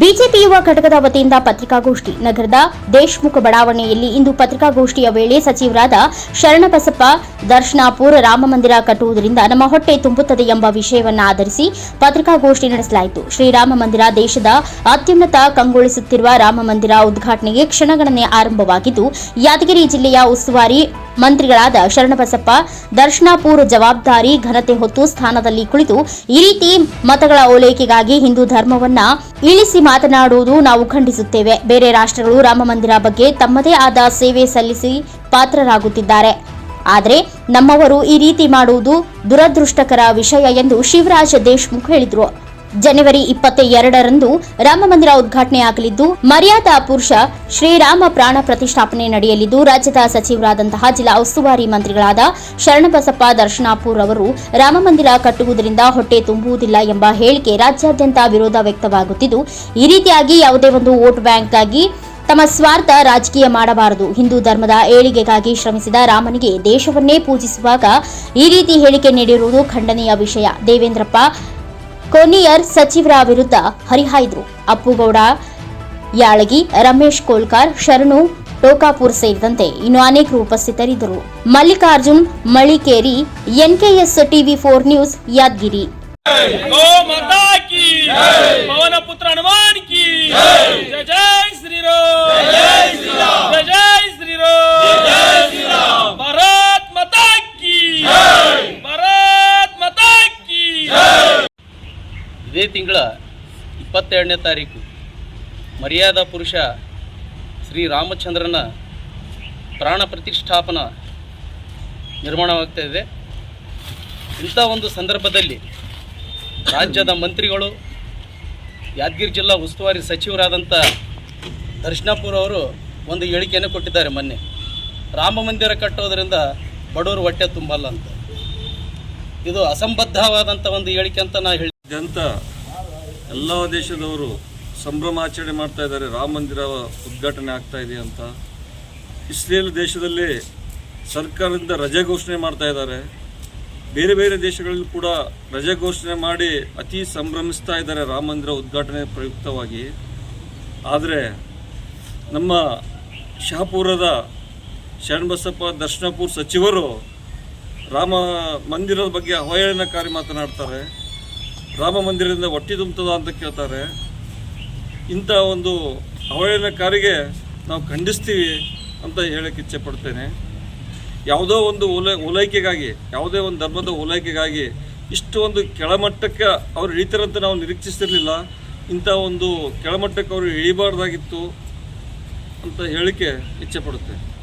BJP ಯುವ ಘಟಕದ ವತಿಯಿಂದ ಪತ್ರಿಕಾಗೋಷ್ಠಿ ನಗರದ ದೇಶ್ಮುಖ ಬಡಾವಣೆಯಲ್ಲಿ ಇಂದು ಪತ್ರಿಕಾಗೋಷ್ಠಿಯ ವೇಳೆ ಸಚಿವರಾದ ಶರಣಬಸಪ್ಪ ದರ್ಶನಾಪುರ್ ರಾಮಮಂದಿರ ಕಟ್ಟುವುದರಿಂದ ನಮ್ಮ ಹೊಟ್ಟೆ ತುಂಬುತ್ತದೆ ಎಂಬ ವಿಷಯವನ್ನು ಆಧರಿಸಿ ಪತ್ರಿಕಾಗೋಷ್ಠಿ ನಡೆಸಲಾಯಿತು. ಶ್ರೀರಾಮ ಮಂದಿರ ದೇಶದ ಅತ್ಯುನ್ನತ ಕಂಗೊಳಿಸುತ್ತಿರುವ ರಾಮಮಂದಿರ ಉದ್ಘಾಟನೆಗೆ ಕ್ಷಣಗಣನೆ ಆರಂಭವಾಗಿದ್ದು, ಯಾದಗಿರಿ ಜಿಲ್ಲೆಯ ಉಸ್ತುವಾರಿ ಮಂತ್ರಿಗಳಾದ ಶರಣಬಸಪ್ಪ, ದರ್ಶನಾಪೂರ್ ಜವಾಬ್ದಾರಿ, ಘನತೆ ಹೊತ್ತು ಸ್ಥಾನದಲ್ಲಿ ಕುಳಿತು ಈ ರೀತಿ ಮತಗಳ ಓಲೈಕೆಗಾಗಿ ಹಿಂದೂ ಧರ್ಮವನ್ನ ಇಳಿಸಿ ಮಾತನಾಡುವುದು ನಾವು ಖಂಡಿಸುತ್ತೇವೆ. ಬೇರೆ ರಾಷ್ಟ್ರಗಳು ರಾಮ ಮಂದಿರ ಬಗ್ಗೆ ತಮ್ಮದೇ ಆದ ಸೇವೆ ಸಲ್ಲಿಸಿ ಪಾತ್ರರಾಗುತ್ತಿದ್ದಾರೆ. ಆದರೆ ನಮ್ಮವರು ಈ ರೀತಿ ಮಾಡುವುದು ದುರದೃಷ್ಟಕರ ವಿಷಯ ಎಂದು ಶಿವರಾಜ್ ದೇಶ್ಮುಖ್ ಹೇಳಿದರು. ಜನವರಿ ಇಪ್ಪತ್ತ ಎರಡರಂದು ರಾಮಮಂದಿರ ಉದ್ಘಾಟನೆಯಾಗಲಿದ್ದು, ಮರ್ಯಾದಾ ಪುರುಷ ಶ್ರೀರಾಮ ಪ್ರಾಣ ಪ್ರತಿಷ್ಠಾಪನೆ ನಡೆಯಲಿದ್ದು, ರಾಜ್ಯದ ಸಚಿವರಾದಂತಹ ಜಿಲ್ಲಾ ಉಸ್ತುವಾರಿ ಮಂತ್ರಿಗಳಾದ ಶರಣಬಸಪ್ಪ ದರ್ಶನಾಪುರ್ ಅವರು ರಾಮಮಂದಿರ ಕಟ್ಟುವುದರಿಂದ ಹೊಟ್ಟೆ ತುಂಬುವುದಿಲ್ಲ ಎಂಬ ಹೇಳಿಕೆ ರಾಜ್ಯಾದ್ಯಂತ ವಿರೋಧ ವ್ಯಕ್ತವಾಗುತ್ತಿದ್ದು, ಈ ರೀತಿಯಾಗಿ ಯಾವುದೇ ಒಂದು ವೋಟ್ ಬ್ಯಾಂಕ್ಗಾಗಿ ತಮ್ಮ ಸ್ವಾರ್ಥ ರಾಜಕೀಯ ಮಾಡಬಾರದು. ಹಿಂದೂ ಧರ್ಮದ ಏಳಿಗೆಗಾಗಿ ಶ್ರಮಿಸಿದ ರಾಮನಿಗೆ ದೇಶವನ್ನೇ ಪೂಜಿಸುವಾಗ ಈ ರೀತಿ ಹೇಳಿಕೆ ನೀಡಿರುವುದು ಖಂಡನೀಯ ವಿಷಯ. ದೇವೇಂದ್ರಪ್ಪ ಕೊನಿಯರ್ ಸಚಿವರ ವಿರುದ್ಧ ಹರಿಹಾಯ್ದು ಅಪ್ಪುಗೌಡ, ಯಾಳಗಿ, ರಮೇಶ್ ಕೋಲ್ಕಾರ್, ಶರಣು, ಟೋಕಾಪುರ್ ಸೇರಿದಂತೆ ಇನ್ನು ಅನೇಕರು ಉಪಸ್ಥಿತರಿದ್ದರು. Mallikarjun, Malikeri, NKS TV four news, Yadagiri. ಪುತ್ರ ಹನುಮಾನ್ ಕಿ ಜಯ ಜಯ ಶ್ರೀರಾಮ್! ತಿಂಗಳ ಇಪ್ಪತ್ತೆರಡನೇ ತಾರೀಕು ಮರ್ಯಾದಾ ಪುರುಷ ಶ್ರೀ ರಾಮಚಂದ್ರನ ಪ್ರಾಣ ಪ್ರತಿಷ್ಠಾಪನ ನಿರ್ಮಾಣವಾಗ್ತಾ ಇದೆ. ಇಂಥ ಒಂದು ಸಂದರ್ಭದಲ್ಲಿ ರಾಜ್ಯದ ಮಂತ್ರಿಗಳು, ಯಾದಗಿರಿ ಜಿಲ್ಲಾ ಉಸ್ತುವಾರಿ ಸಚಿವರಾದಂಥ ದರ್ಶನಾಪುರ ಅವರು ಒಂದು ಹೇಳಿಕೆಯನ್ನು ಕೊಟ್ಟಿದ್ದಾರೆ ಮೊನ್ನೆ. ರಾಮ ಮಂದಿರ ಕಟ್ಟೋದರಿಂದ ಬಡವರು ಹೊಟ್ಟೆ ತುಂಬಲ್ಲ ಅಂತ. ಇದು ಅಸಂಬದ್ಧವಾದಂಥ ಒಂದು ಹೇಳಿಕೆ ಅಂತ ನಾ ಹೇಳಿದ್ದೆ ಅಂತ ಎಲ್ಲ ದೇಶದವರು ಸಂಭ್ರಮಾಚರಣೆ ಮಾಡ್ತಾ ಇದ್ದಾರೆ. ರಾಮ ಮಂದಿರ ಉದ್ಘಾಟನೆ ಆಗ್ತಾ ಇದೆ ಅಂತ. ಇಸ್ರೇಲ್ ದೇಶದಲ್ಲಿ ಸರ್ಕಾರದಿಂದ ರಜೆ ಘೋಷಣೆ ಮಾಡ್ತಾ ಇದ್ದಾರೆ. ಬೇರೆ ಬೇರೆ ದೇಶಗಳಲ್ಲೂ ಕೂಡ ರಜೆ ಘೋಷಣೆ ಮಾಡಿ ಅತಿ ಸಂಭ್ರಮಿಸ್ತಾ ಇದ್ದಾರೆ ರಾಮ ಮಂದಿರ ಉದ್ಘಾಟನೆ ಪ್ರಯುಕ್ತವಾಗಿ. ಆದರೆ ನಮ್ಮ ಶಹಾಪುರದ ಶರಣಬಸಪ್ಪ ದರ್ಶನಪುರ್ ಸಚಿವರು ರಾಮ ಮಂದಿರದ ಬಗ್ಗೆ ಅವಹೇಳನಕಾರಿ ಮಾತನಾಡ್ತಾರೆ. ರಾಮ ಮಂದಿರದಿಂದ ಹೊಟ್ಟೆ ತುಂಬುತ್ತದ ಅಂತ ಕೇಳ್ತಾರೆ. ಇಂಥ ಒಂದು ಅವಹೇಳನಕಾರಿಗೆ ನಾವು ಖಂಡಿಸ್ತೀವಿ ಅಂತ ಹೇಳಕ್ಕೆ ಇಚ್ಛೆ ಪಡ್ತೇನೆ. ಯಾವುದೋ ಒಂದು ಓಲೈ, ಓಲೈಕೆಗಾಗಿ, ಯಾವುದೇ ಒಂದು ಧರ್ಮದ ಓಲೈಕೆಗಾಗಿ ಇಷ್ಟು ಒಂದು ಕೆಳಮಟ್ಟಕ್ಕೆ ಅವ್ರು ಇಳಿತಾರಂತ ನಾವು ನಿರೀಕ್ಷಿಸಿರಲಿಲ್ಲ. ಇಂಥ ಒಂದು ಕೆಳಮಟ್ಟಕ್ಕೆ ಅವರು ಇಳಿಬಾರ್ದಾಗಿತ್ತು ಅಂತ ಹೇಳಿಕೆ ಇಚ್ಛೆ ಪಡುತ್ತೇನೆ.